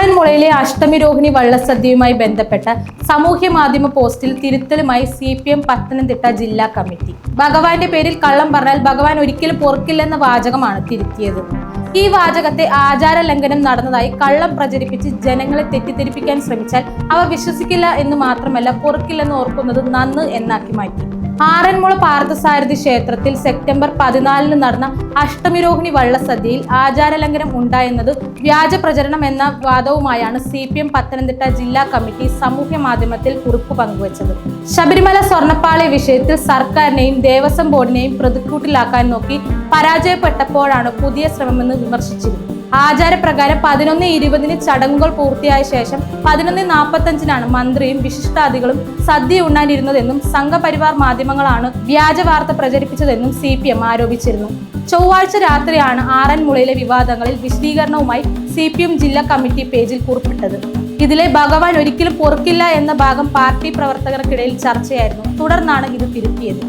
ആറന്മുളയിലെ അഷ്ടമി രോഹിണി വള്ളസദ്യയുമായി ബന്ധപ്പെട്ട സാമൂഹ്യ മാധ്യമ പോസ്റ്റിൽ തിരുത്തലുമായി സി പി എം പത്തനംതിട്ട ജില്ലാ കമ്മിറ്റി. ഭഗവാന്റെ പേരിൽ കള്ളം പറഞ്ഞാൽ ഭഗവാൻ ഒരിക്കലും പൊറുക്കില്ലെന്ന വാചകമാണ് തിരുത്തിയത്. ഈ വാചകത്തെ ആചാര ലംഘനം നടന്നതായി കള്ളം പ്രചരിപ്പിച്ച് ജനങ്ങളെ തെറ്റിദ്ധരിപ്പിക്കാൻ ശ്രമിച്ചാൽ അവ വിശ്വസിക്കില്ല എന്ന് മാത്രമല്ല പൊറുക്കില്ലെന്ന് ഓർക്കുന്നത് നന്ന് എന്നാക്കി മാറ്റി. ആറന്മുള പാർത്ഥസാരഥി ക്ഷേത്രത്തിൽ സെപ്റ്റംബർ പതിനാലിന് നടന്ന അഷ്ടമിരോഹിണി വള്ളസദ്യയിൽ ആചാരലംഘനം ഉണ്ടായെന്നത് വ്യാജ പ്രചരണം എന്ന വാദവുമായാണ് സി പി എം പത്തനംതിട്ട ജില്ലാ കമ്മിറ്റി സാമൂഹ്യ മാധ്യമത്തിൽ കുറിപ്പ് പങ്കുവച്ചത്. ശബരിമല സ്വർണപ്പാളി വിഷയത്തിൽ സർക്കാരിനെയും ദേവസ്വം ബോർഡിനെയും പ്രതിക്കൂട്ടിലാക്കാൻ നോക്കി പരാജയപ്പെട്ടപ്പോഴാണ് പുതിയ ശ്രമമെന്ന് വിമർശിച്ചിരുന്നു ആചാരപ്രകാരം പതിനൊന്ന് ഇരുപതിന് ചടങ്ങുകൾ പൂർത്തിയായ ശേഷം പതിനൊന്ന് നാൽപ്പത്തഞ്ചിനാണ് മന്ത്രിയും വിശിഷ്ടാദികളും സദ്യ ഉണ്ണാനിരുന്നതെന്നും സംഘപരിവാർ മാധ്യമങ്ങളാണ് വ്യാജ വാർത്ത പ്രചരിപ്പിച്ചതെന്നും സി പി എം ആരോപിച്ചിരുന്നു. ചൊവ്വാഴ്ച രാത്രിയാണ് ആറന്മുളയിലെ വിവാദങ്ങളിൽ വിശദീകരണവുമായി സി പി എം ജില്ലാ കമ്മിറ്റി പേജിൽ കുറിപ്പിട്ടത്. ഇതിലെ ഭഗവാൻ ഒരിക്കലും പൊറുക്കില്ല എന്ന ഭാഗം പാർട്ടി പ്രവർത്തകർക്കിടയിൽ ചർച്ചയായിരുന്നു. തുടർന്നാണ് ഇത് തിരുത്തിയത്.